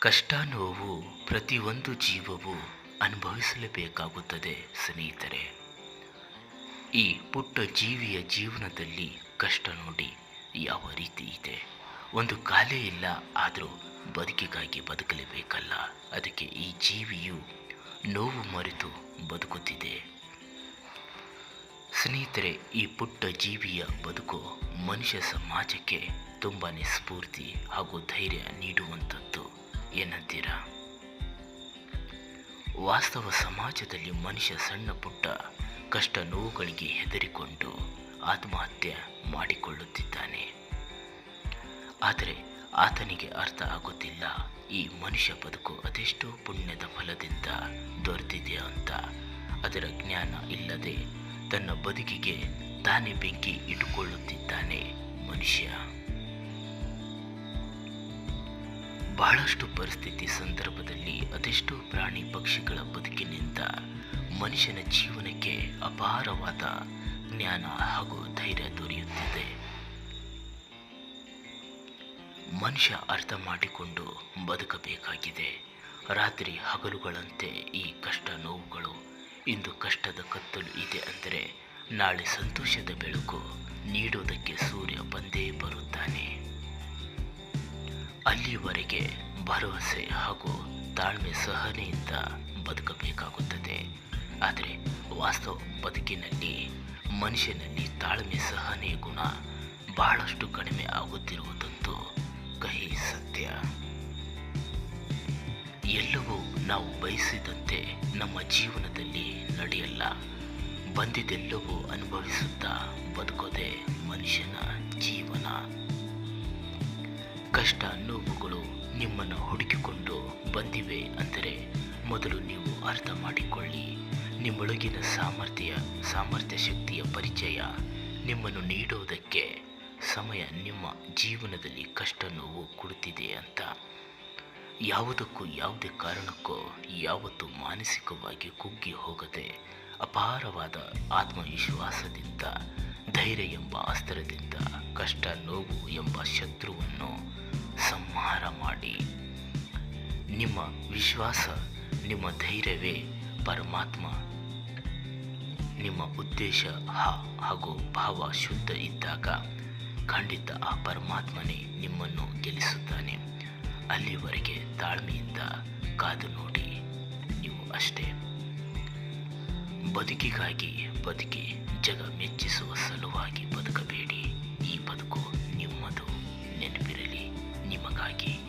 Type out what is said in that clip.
ಕಷ್ಟ ನೋವು ಪ್ರತಿಯೊಂದು ಜೀವವು ಅನುಭವಿಸಲೇಬೇಕಾಗುತ್ತದೆ ಸ್ನೇಹಿತರೆ. ಈ ಪುಟ್ಟ ಜೀವಿಯ ಜೀವನದಲ್ಲಿ ಕಷ್ಟ ನೋಡಿ ಯಾವ ರೀತಿ ಇದೆ? ಒಂದು ಕಾಲೇ ಇಲ್ಲ, ಆದರೂ ಬದುಕಿಗಾಗಿ ಬದುಕಲೇಬೇಕಲ್ಲ? ಅದಕ್ಕೆ ಈ ಜೀವಿಯು ನೋವು ಮರೆತು ಬದುಕುತ್ತಿದೆ. ಸ್ನೇಹಿತರೆ, ಈ ಪುಟ್ಟ ಜೀವಿಯ ಬದುಕು ಮನುಷ್ಯ ಸಮಾಜಕ್ಕೆ ತುಂಬಾ ಸ್ಫೂರ್ತಿ ಹಾಗೂ ಧೈರ್ಯ ನೀಡುವಂಥದ್ದು. ಏನಂತೀರಾ? ವಾಸ್ತವ ಸಮಾಜದಲ್ಲಿ ಮನುಷ್ಯ ಸಣ್ಣ ಪುಟ್ಟ ಕಷ್ಟ ನೋವುಗಳಿಗೆ ಹೆದರಿಕೊಂಡು ಆತ್ಮಹತ್ಯೆ ಮಾಡಿಕೊಳ್ಳುತ್ತಿದ್ದಾನೆ. ಆದರೆ ಆತನಿಗೆ ಅರ್ಥ ಆಗುತ್ತಿಲ್ಲ, ಈ ಮನುಷ್ಯ ಬದುಕು ಅದೆಷ್ಟೋ ಪುಣ್ಯದ ಫಲದಿಂದ ದೊರೆತಿದೆ ಅಂತ. ಅದರ ಜ್ಞಾನ ಇಲ್ಲದೆ ತನ್ನ ಬದುಕಿಗೆ ತಾನೇ ಬೆಂಕಿ ಇಟ್ಟುಕೊಳ್ಳುತ್ತಿದ್ದಾನೆ ಮನುಷ್ಯ. ಬಹಳಷ್ಟು ಪರಿಸ್ಥಿತಿ ಸಂದರ್ಭದಲ್ಲಿ ಅದೆಷ್ಟೋ ಪ್ರಾಣಿ ಪಕ್ಷಿಗಳ ಬದುಕಿನಿಂದ ಮನುಷ್ಯನ ಜೀವನಕ್ಕೆ ಅಪಾರವಾದ ಜ್ಞಾನ ಹಾಗೂ ಧೈರ್ಯ ದೊರೆಯುತ್ತಿದೆ. ಮನುಷ್ಯ ಅರ್ಥ ಮಾಡಿಕೊಂಡು ಬದುಕಬೇಕಾಗಿದೆ. ರಾತ್ರಿ ಹಗಲುಗಳಂತೆ ಈ ಕಷ್ಟ ನೋವುಗಳು, ಇಂದು ಕಷ್ಟದ ಕತ್ತಲು ಇದೆ ಅಂದರೆ ನಾಳೆ ಸಂತೋಷದ ಬೆಳಕು ನೀಡೋದಕ್ಕೆ ಸೂರ್ಯ ಬಂದೇ ಬರುತ್ತಾನೆ. ಅಲ್ಲಿವರೆಗೆ ಭರವಸೆ ಹಾಗೂ ತಾಳ್ಮೆ ಸಹನೆಯಿಂದ ಬದುಕಬೇಕಾಗುತ್ತದೆ. ಆದರೆ ವಾಸ್ತವ ಬದುಕಿನಲ್ಲಿ ಮನುಷ್ಯನಲ್ಲಿ ತಾಳ್ಮೆ ಸಹನೆ ಗುಣ ಬಹಳಷ್ಟು ಕಡಿಮೆ ಆಗುತ್ತಿರುವುದಂತೂ ಕಹಿ ಸತ್ಯ. ಎಲ್ಲವೂ ನಾವು ಬಯಸಿದಂತೆ ನಮ್ಮ ಜೀವನದಲ್ಲಿ ನಡೆಯಲ್ಲ. ಬಂದಿದ್ದೆಲ್ಲವೂ ಅನುಭವಿಸುತ್ತಾ ಬದುಕೋದೆ ಮನುಷ್ಯನ ಕಷ್ಟ ನೋವುಗಳು ನಿಮ್ಮನ್ನು ಹುಡುಕಿಕೊಂಡು ಬಂದಿವೆ ಅಂದರೆ ಮೊದಲು ನೀವು ಅರ್ಥ ಮಾಡಿಕೊಳ್ಳಿ. ನಿಮ್ಮೊಳಗಿನ ಸಾಮರ್ಥ್ಯ ಸಾಮರ್ಥ್ಯ ಶಕ್ತಿಯ ಪರಿಚಯ ನಿಮ್ಮನ್ನು ನೀಡೋದಕ್ಕೆ ಸಮಯ ನಿಮ್ಮ ಜೀವನದಲ್ಲಿ ಕಷ್ಟ ನೋವು ಕೊಡುತ್ತಿದೆ ಅಂತ. ಯಾವುದಕ್ಕೂ ಯಾವುದೇ ಕಾರಣಕ್ಕೂ ಯಾವತ್ತೂ ಮಾನಸಿಕವಾಗಿ ಕುಗ್ಗಿ ಹೋಗದೆ ಅಪಾರವಾದ ಆತ್ಮವಿಶ್ವಾಸದಿಂದ ಧೈರ್ಯ ಎಂಬ ಅಸ್ತ್ರದಿಂದ ಕಷ್ಟ, ನೋವು ಎಂಬ ಶತ್ರುವನ್ನು ಸಂಹಾರ ಮಾಡಿ. ನಿಮ್ಮ ವಿಶ್ವಾಸ, ನಿಮ್ಮ ಧೈರ್ಯವೇ ಪರಮಾತ್ಮ. ನಿಮ್ಮ ಉದ್ದೇಶ ಹಾಗೂ ಭಾವ ಶುದ್ಧ ಇದ್ದಾಗ ಖಂಡಿತ ಆ ಪರಮಾತ್ಮನೇ ನಿಮ್ಮನ್ನು ಗೆಲ್ಲಿಸುತ್ತಾನೆ. ಅಲ್ಲಿವರೆಗೆ ತಾಳ್ಮೆಯಿಂದ ಕಾದು ನೋಡಿ, ನೀವು ಅಷ್ಟೇ. ಬದುಕಿಗಾಗಿ ಬದುಕಿ. ಜಗ ಮೆಚ್ಚಿಸುವ ಸಲುವಾಗಿ ಬದುಕಬೇಡಿ. ಈ ಬದುಕು ನಿಮ್ಮದು. ನೆನಪಿರಲಿ. ನಿಮಗಾಗಿ